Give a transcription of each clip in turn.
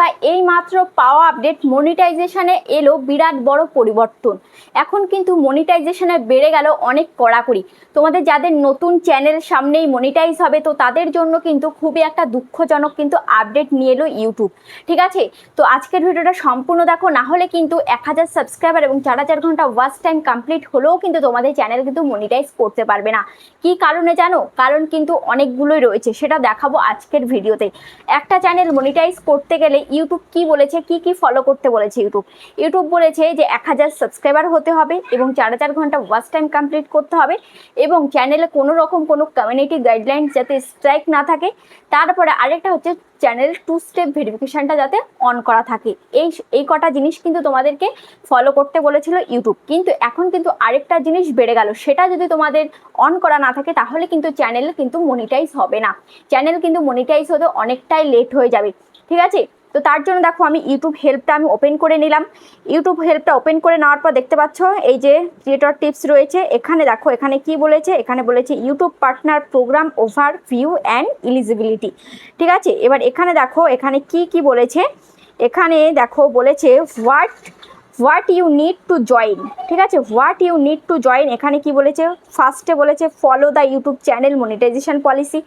বন্ধুরা এই মাত্র পাওয়া আপডেট মনিটাইজেশনে এলো বিরাট বড় পরিবর্তন। এখন কিন্তু মনিটাইজেশনে বেড়ে গেল অনেক কড়াকড়ি। তোমাদের যাদের নতুন চ্যানেল সামনেই মনিটাইজ হবে, তো তাদের জন্য কিন্তু খুবই একটা দুঃখজনক কিন্তু আপডেট নিয়ে এলো ইউটিউব। ঠিক আছে? তো আজকের ভিডিওটা সম্পূর্ণ দেখো, না হলে কিন্তু এক হাজার সাবস্ক্রাইবার এবং চার হাজার ঘণ্টা ওয়াচ টাইম কমপ্লিট হলেও কিন্তু তোমাদের চ্যানেল কিন্তু মনিটাইজ করতে পারবে না। কি কারণে জানো? কারণ কিন্তু অনেকগুলোই রয়েছে, সেটা দেখাবো আজকের ভিডিওতে। একটা চ্যানেল মনিটাইজ করতে গেলে ইউটিউব কি বলেছে, কি কি ফলো করতে বলেছে ইউটিউব ইউটিউব বলেছে যে এক হাজার সাবস্ক্রাইবার হতে হবে এবং চার হাজার ঘণ্টা ওয়াচ টাইম কমপ্লিট করতে হবে এবং চ্যানেলে কোনো রকম কোনো কমিউনিটি গাইডলাইন যাতে স্ট্রাইক না থাকে। তারপরে আরেকটা হচ্ছে চ্যানেল টু স্টেপ ভেরিফিকেশানটা যাতে অন করা থাকে। এই এই কটা জিনিস কিন্তু তোমাদেরকে ফলো করতে বলেছিল ইউটিউব কিন্তু এখন কিন্তু আরেকটা জিনিস বেড়ে গেল, সেটা যদি তোমাদের অন করা না থাকে তাহলে কিন্তু চ্যানেল কিন্তু মনিটাইজ হবে না। চ্যানেল কিন্তু মনিটাইজ হতে অনেকটাই লেট হয়ে যাবে। ঠিক আছে? তো তার জন্য দেখো আমি ইউটিউব হেল্পটা আমি ওপেন করে নিলাম। ইউটিউব হেল্পটা ওপেন করে নেওয়ার পর দেখতে পাচ্ছ, এই যে ক্রিয়েটর টিপস রয়েছে, এখানে দেখো, এখানে কি বলেছে? এখানে বলেছে YouTube partner program overview and eligibility ঠিক আছে? এবার এখানে দেখো, এখানে কি কি বলেছে? এখানে দেখো বলেছে what what you need to join ঠিক আছে? What you need to join এখানে কি বলেছে? ফার্স্টে বলেছে follow the YouTube channel monetization policy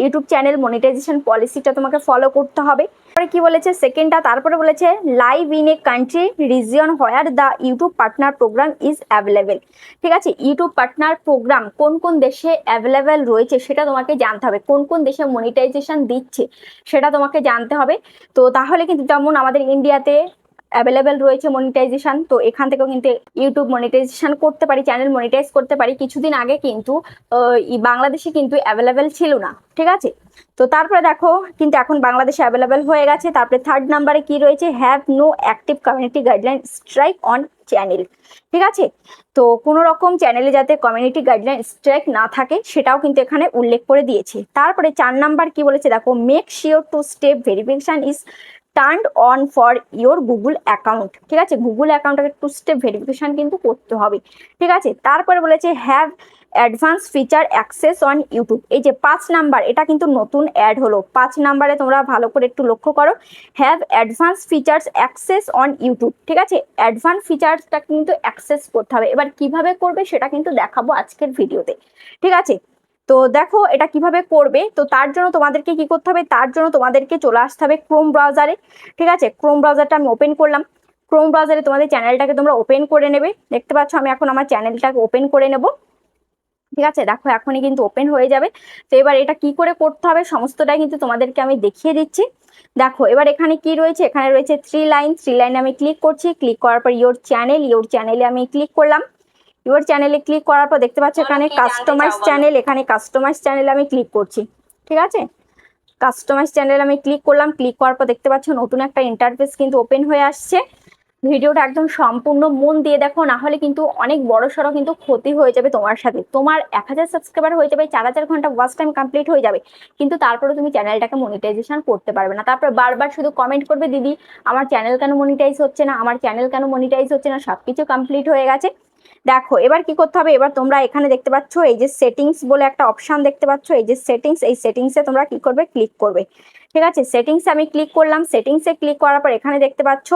YouTube channel monetization পলিসিটা তোমাকে ফলো করতে হবে। তারপরে কি বলেছে? সেকেন্ডটা তারপরে বলেছে live in a country region where the YouTube partner program is available ঠিক আছে? ইউটিউব পার্টনার প্রোগ্রাম কোন কোন দেশে অ্যাভেলেবেল রয়েছে সেটা তোমাকে জানতে হবে। কোন কোন দেশে মনিটাইজেশন দিচ্ছে সেটা তোমাকে জানতে হবে। তো তাহলে কিন্তু যেমন আমাদের ইন্ডিয়াতে অ্যাভেলেবেল রয়েছে মনিটাইজেশন তো এখান থেকেও কিন্তু ইউটিউব মনিটাইজেশন করতে পারি চ্যানেল মনিটাইজ করতে পারি। কিছুদিন আগে কিন্তু বাংলাদেশে কিন্তু অ্যাভেলেবেল ছিল না, ঠিক আছে? তো তারপরে দেখো, কিন্তু এখন বাংলাদেশে অ্যাভেলেবেল হয়ে গেছে। তারপরে থার্ড নাম্বারে কি রয়েছে? Have no active community guideline strike on channel ঠিক আছে? তো কোনো রকম চ্যানেলে যাতে কমিউনিটি গাইডলাইন স্ট্রাইক না থাকে, সেটাও কিন্তু এখানে উল্লেখ করে দিয়েছে। তারপরে চার নাম্বার কি বলেছে? দেখো make sure two step verification is turn on for your Google account ঠিক আছে? গুগল অ্যাকাউন্টটাকে টু স্টেপ ভেরিফিকেশান কিন্তু করতে হবে, ঠিক আছে? তারপরে বলেছে have advance feature access on YouTube এই যে পাঁচ নাম্বার এটা কিন্তু নতুন অ্যাড হলো। পাঁচ নাম্বারে তোমরা ভালো করে একটু লক্ষ্য করো। Have advance features access on YouTube ঠিক আছে? অ্যাডভান্স ফিচার্সটা কিন্তু অ্যাক্সেস করতে হবে। এবার কীভাবে করবে সেটা কিন্তু দেখাবো আজকের ভিডিওতে ঠিক আছে? তো দেখো এটা কীভাবে করবে? তো তার জন্য তোমাদেরকে কি করতে হবে? তার জন্য তোমাদেরকে চলে আসতে হবে ক্রোম ব্রাউজারে ঠিক আছে? ক্রোম ব্রাউজারটা আমি ওপেন করলাম। ক্রোম ব্রাউজারে তোমাদের চ্যানেলটাকে তোমরা ওপেন করে নেবে। দেখতে পাচ্ছ আমি এখন আমার চ্যানেলটাকে ওপেন করে নেব। ঠিক আছে? দেখো এখনই কিন্তু ওপেন হয়ে যাবে। তো এবার এটা কি করে করতে হবে? সমস্তটাই কিন্তু তোমাদেরকে আমি দেখিয়ে দিচ্ছি। দেখো, এবার এখানে কি রয়েছে? এখানে রয়েছে থ্রি লাইন থ্রি লাইনে আমি ক্লিক করছি। ক্লিক করার পর ইয়োর চ্যানেল ইয়োর চ্যানেলে আমি ক্লিক করলাম। ইউর চ্যানেলে ক্লিক করার পর দেখতে পাচ্ছ এখানে কাস্টমাইজ চ্যানেল এখানে কাস্টমাইজ চ্যানেলে আমি ক্লিক করছি ঠিক আছে? কাস্টমাইজ চ্যানেল আমি ক্লিক করলাম ক্লিক করার পর দেখতে পাচ্ছ নতুন একটা ইন্টারফেস কিন্তু ওপেন হয়ে আসছে। ভিডিওটা একদম সম্পূর্ণ মন দিয়ে দেখো না হলে কিন্তু অনেক বড় সড়ো কিন্তু ক্ষতি হয়ে যাবে তোমার সাথে। তোমার এক হাজার সাবস্ক্রাইবার হয়ে যাবে চার হাজার ঘণ্টা ওয়াচ টাইম কমপ্লিট হয়ে যাবে। কিন্তু তারপরে তুমি চ্যানেলটাকে মনিটাইজেশন করতে পারবে না। তারপরে বারবার শুধু কমেন্ট করবে দিদি আমার চ্যানেল কেন মনিটাইজ হচ্ছে না? আমার চ্যানেল কেন মনিটাইজ হচ্ছে না? সব কিছু কমপ্লিট হয়ে গেছে। দেখো, এবার কি করতে হবে? এবার তোমরা এখানে দেখতে পাচ্ছ, এই যে সেটিংস বলে একটা অপশান দেখতে পাচ্ছ, এই যে সেটিংস এই সেটিংসে তোমরা কি করবে? ক্লিক করবে। ঠিক আছে? সেটিংসে আমি ক্লিক করলাম। সেটিংসে ক্লিক করার পর এখানে দেখতে পাচ্ছ,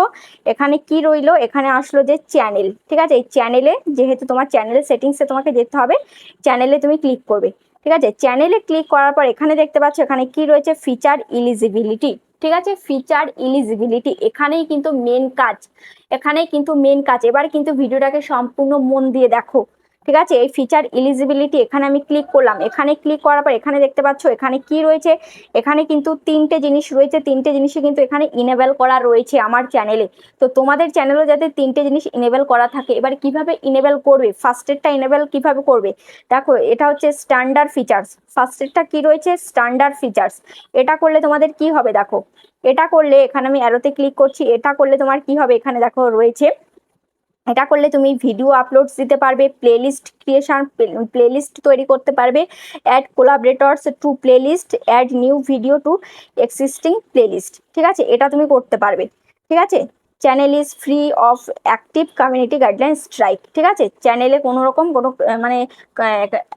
এখানে কি রইল? এখানে আসলো যে চ্যানেল ঠিক আছে? এই চ্যানেলে যেহেতু তোমার চ্যানেলের সেটিংসে তোমাকে যেতে হবে চ্যানেলে তুমি ক্লিক করবে। ঠিক আছে? চ্যানেলে ক্লিক করার পর এখানে দেখতে পাচ্ছ, এখানে কি রয়েছে? ফিচার ইলিজিবিলিটি ঠিক আছে? ফিচার ইলিজিবিলিটি এখানেই কিন্তু মেন কাজ। এখানেই কিন্তু মেন কাজ। এবার কিন্তু ভিডিওটাকে সম্পূর্ণ মন দিয়ে দেখো। ঠিক আছে? এই ফিচার ইলিজিবিলিটি এখানে আমি ক্লিক করলাম। এখানে ক্লিক করার পর এখানে দেখতে পাচ্ছ, এখানে কি রয়েছে? এখানে কিন্তু তিনটে জিনিস রয়েছে। তিনটে জিনিসই কিন্তু এখানে ইনেবল করা রয়েছে আমার চ্যানেলে তো তোমাদের চ্যানেলও যাতে তিনটে জিনিস ইনেবল করা থাকে, এবার কীভাবে ইনেবল করবে? ফার্স্টেরটা ইনেবল কীভাবে করবে? দেখো, এটা হচ্ছে স্ট্যান্ডার্ড ফিচার্স ফার্স্টেরটা কি রয়েছে? স্ট্যান্ডার্ড ফিচার্স এটা করলে তোমাদের কি হবে? দেখো, এটা করলে এখানে আমি অ্যারোতে ক্লিক করছি। এটা করলে তোমার কি হবে? এখানে দেখো রয়েছে এটা করলে তুমি ভিডিও আপলোডস দিতে পারবে প্লেলিস্ট ক্রিয়েশন প্লেলিস্ট তৈরি করতে পারবে add collaborators to playlist add new video to existing playlist ঠিক আছে? এটা তুমি করতে পারবে, ঠিক আছে? Channel is free of active community guideline strike ঠিক আছে? চ্যানেলে কোনো রকম কোনো মানে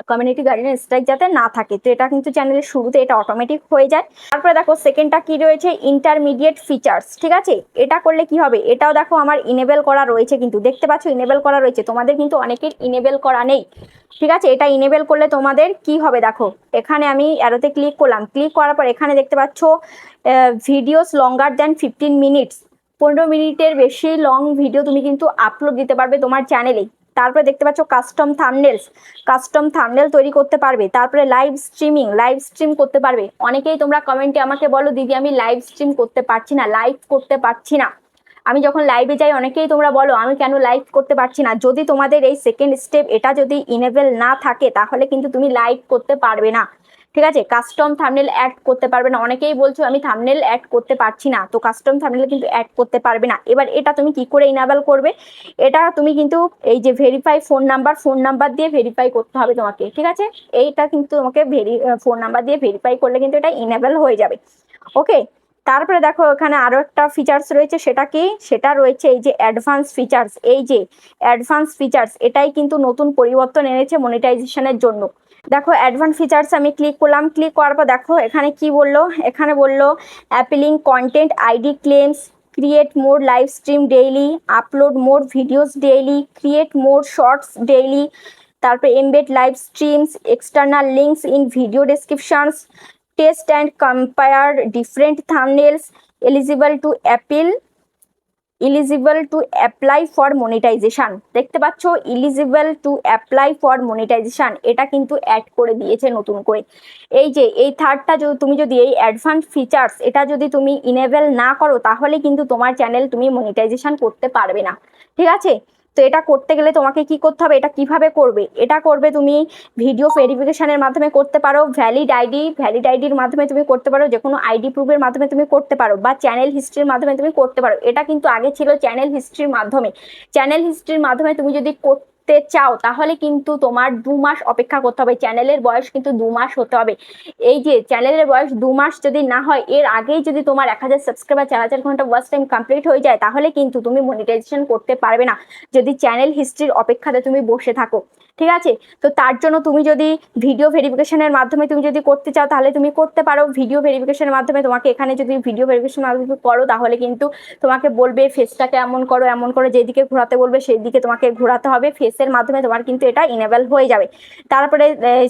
কমিউনিটি গাইডলাইন স্ট্রাইক যাতে না থাকে। তো এটা কিন্তু চ্যানেলের শুরুতে এটা অটোমেটিক হয়ে যায়। তারপরে দেখো সেকেন্ডটা কি রয়েছে? ইন্টারমিডিয়েট ফিচার্স ঠিক আছে? এটা করলে কি হবে? এটাও দেখো আমার ইনেবেল করা রয়েছে কিন্তু। দেখতে পাচ্ছ ইনেবেল করা রয়েছে। তোমাদের কিন্তু অনেকের ইনেবেল করা নেই। ঠিক আছে? এটা ইনেবেল করলে তোমাদের কি হবে দেখো? এখানে আমি অ্যারোতে ক্লিক করলাম। ক্লিক করার পর এখানে দেখতে পাচ্ছ videos longer than fifteen minutes পনেরো মিনিটের বেশি লং ভিডিও তুমি কিন্তু আপলোড দিতে পারবে তোমার চ্যানেলে তারপরে দেখতে পাচ্ছ কাস্টম থামনেলস কাস্টম থামনেল তৈরি করতে পারবে। তারপরে লাইভ স্ট্রিমিং লাইভ স্ট্রিম করতে পারবে। অনেকেই তোমরা কমেন্টে আমাকে বলো, দিদি, আমি লাইভ স্ট্রিম করতে পারছি না লাইভ করতে পারছি না। আমি যখন লাইভে যাই, অনেকেই তোমরা বলো, আমি কেন লাইভ করতে পারছি না? যদি তোমাদের এই সেকেন্ড স্টেপ এটা যদি ইনেবল না থাকে, তাহলে কিন্তু তুমি লাইভ করতে পারবে না। ঠিক আছে? কাস্টম থামনেল অ্যাড করতে পারবে না। অনেকেই বলছো, আমি থামনেল অ্যাড করতে পারছি না। তো কাস্টম থামনেল কিন্তু অ্যাড করতে পারবে না। এবার এটা তুমি কি করে ইনাবেল করবে? এটা তুমি কিন্তু এই যে verify phone number phone number দিয়ে ভেরিফাই করতে হবে তোমাকে, ঠিক আছে? এইটা কিন্তু তোমাকে ভেরি ফোন নাম্বার দিয়ে ভেরিফাই করলে কিন্তু এটা ইনেবল হয়ে যাবে। ওকে? তারপরে দেখো, এখানে আরও একটা ফিচার্স রয়েছে। সেটা কি? সেটা রয়েছে এই যে অ্যাডভান্স ফিচার্স এই যে অ্যাডভান্স ফিচার্স এটাই কিন্তু নতুন পরিবর্তন এনেছে মনিটাইজেশনের জন্য। দেখো অ্যাডভান্স ফিচার্স আমি ক্লিক করলাম। ক্লিক করার পর দেখো, এখানে কি বলল? এখানে বলল appealing content ID claims create more live stream daily upload more videos daily create more shorts daily তারপরে embed live streams external links in video descriptions test and compare different thumbnails eligible to appeal eligible to apply for monetization দেখতে পাচ্ছ eligible to apply for monetization এটা কিন্তু add করে দিয়েছে নতুন করে। এই যে, এই থার্ডটা যদি, তুমি যদি এই অ্যাডভান্স ফিচার্স এটা যদি তুমি ইনেবেল না করো, তাহলে কিন্তু তোমার চ্যানেল তুমি মনিটাইজেশান করতে পারবে না। ঠিক আছে? তো এটা করতে গেলে তোমাকে কি করতে হবে? এটা কীভাবে করবে? এটা করবে তুমি ভিডিও ভেরিফিকেশনের মাধ্যমে করতে পারো ভ্যালিড আইডি ভ্যালিড আইডির মাধ্যমে তুমি করতে পারো যে কোনো আইডি প্রুফের মাধ্যমে তুমি করতে পারো বা চ্যানেল হিস্ট্রির মাধ্যমে তুমি করতে পারো। এটা কিন্তু আগে ছিল চ্যানেল হিস্ট্রির মাধ্যমে। চ্যানেল হিস্ট্রির মাধ্যমে তুমি যদি করতে চাও, তাহলে কিন্তু তোমার দু মাস অপেক্ষা করতে হবে। চ্যানেলের বয়স কিন্তু দু মাস হতে হবে। এই যে চ্যানেলের বয়স দু মাস যদি না হয়, এর আগেই যদি তোমার এক হাজার সাবস্ক্রাইবার চার হাজার ঘণ্টা ওয়াচ টাইম কমপ্লিট হয়ে যায়, তাহলে কিন্তু তুমি মনিটাইজেশন করতে পারবে না। যদি চ্যানেল হিস্ট্রির অপেক্ষাতে তুমি বসে থাকো, ঠিক আছে? তো তার জন্য তুমি যদি ভিডিও ভেরিফিকেশনের মাধ্যমে তুমি যদি করতে চাও, তাহলে তুমি করতে পারো। ভিডিও ভেরিফিকেশনের মাধ্যমে তোমাকে এখানে যদি ভিডিও ভেরিফিকেশন মাধ্যমে করো, তাহলে কিন্তু তোমাকে বলবে ফেসটাকে এমন করো এমন করো, যেদিকে ঘোরাতে বলবে সেই দিকে তোমাকে ঘোরাতে হবে। ফেসের মাধ্যমে তোমার কিন্তু এটা ইনেবল হয়ে যাবে। তারপরে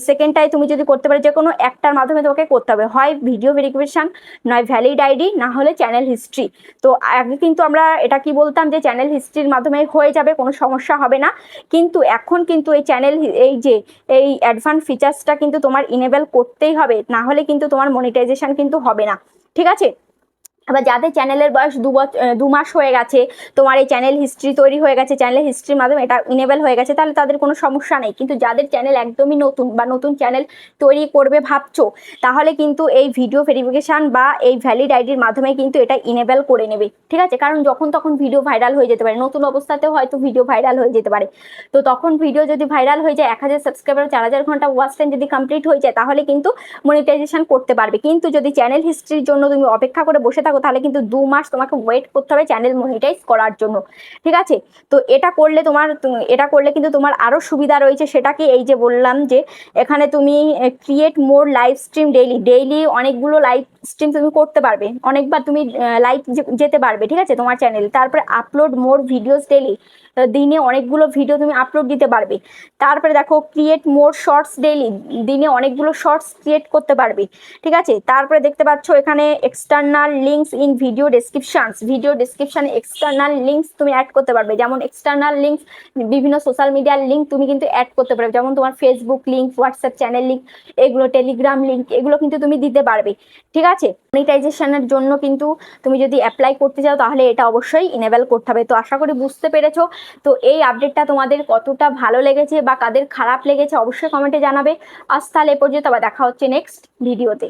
সেকেন্ডটাই তুমি যদি করতে পারো যে কোনো একটার মাধ্যমে তোমাকে করতে হবে। হয় ভিডিও ভেরিফিকেশন নয় ভ্যালিড আইডি না হলে চ্যানেল হিস্ট্রি তো আগে কিন্তু আমরা এটা কি বলতাম যে চ্যানেল হিস্ট্রির মাধ্যমে হয়ে যাবে, কোনো সমস্যা হবে না। কিন্তু এখন কিন্তু এই চ্যানেল এই যে, এই অ্যাডভান্স ফিচার্সটা কিন্তু তোমার ইনেবল করতেই হবে। না হলে কিন্তু তোমার মনিটাইজেশন কিন্তু হবে না। ঠিক আছে? এবার যাদের চ্যানেলের বয়স দু দু মাস হয়ে গেছে, তোমার এই চ্যানেল হিস্ট্রি তৈরি হয়ে গেছে চ্যানেল হিস্ট্রির মাধ্যমে এটা ইনেবল হয়ে গেছে, তাহলে তাদের কোনো সমস্যা নেই। কিন্তু যাদের চ্যানেল একদমই নতুন বা নতুন চ্যানেল তৈরি করবে ভাবছ, তাহলে কিন্তু এই ভিডিও ভেরিফিকেশান বা এই ভ্যালিড আইডির মাধ্যমে কিন্তু এটা ইনেবল করে নেবে। ঠিক আছে? কারণ যখন তখন ভিডিও ভাইরাল হয়ে যেতে পারে। নতুন অবস্থাতেও হয়তো ভিডিও ভাইরাল হয়ে যেতে পারে। তো তখন ভিডিও যদি ভাইরাল হয়ে যায়, এক হাজার সাবস্ক্রাইবার চার হাজার ঘণ্টা ওয়াচ টাইম যদি কমপ্লিট হয়ে যায়, তাহলে কিন্তু মনিটাইজেশন করতে পারবে। কিন্তু যদি চ্যানেল হিস্ট্রির জন্য তুমি অপেক্ষা করে বসে থাকো তাহলে কিন্তু দু মাস তোমাকে ওয়েট করতে হবে চ্যানেল মনিটাইজ করার জন্য। ঠিক আছে? তো এটা করলে তোমার, এটা করলে কিন্তু তোমার আরও সুবিধা রয়েছে। সেটা কি? এই যে বললাম যে এখানে তুমি create more live stream daily daily অনেকগুলো লাইভ স্ট্রিম তুমি করতে পারবে। অনেকবার তুমি লাইভ যেতে পারবে। ঠিক আছে? তোমার চ্যানেল তারপরে আপলোড মোর ভিডিওস ডেইলি দিনে অনেকগুলো ভিডিও তুমি আপলোড দিতে পারবে। তারপরে দেখো ক্রিয়েট মোর শর্টস ডেইলি দিনে অনেকগুলো শর্টস ক্রিয়েট করতে পারবে। ঠিক আছে? তারপরে দেখতে পাচ্ছ এখানে external links in video descriptions video ডেসক্রিপশনে এক্সটার্নাল লিঙ্কস তুমি অ্যাড করতে পারবে। যেমন এক্সটার্নাল লিঙ্কস বিভিন্ন সোশ্যাল মিডিয়ার লিঙ্ক তুমি কিন্তু অ্যাড করতে পারবে। যেমন তোমার Facebook link WhatsApp channel link এগুলো টেলিগ্রাম লিঙ্ক এগুলো কিন্তু তুমি দিতে পারবে। ঠিক আছে? মনিটাইজেশনের জন্য কিন্তু তুমি যদি অ্যাপ্লাই করতে চাও, তাহলে এটা অবশ্যই ইনেবল করতে হবে। তো আশা করি বুঝতে পেরেছ। তো এই আপডেটটা তোমাদের কতটা ভালো লেগেছে বা কাদের খারাপ লেগেছে, অবশ্যই কমেন্টে জানাবে। আজ তাহলে এ পর্যন্ত, আবার দেখা হচ্ছে নেক্সট ভিডিওতে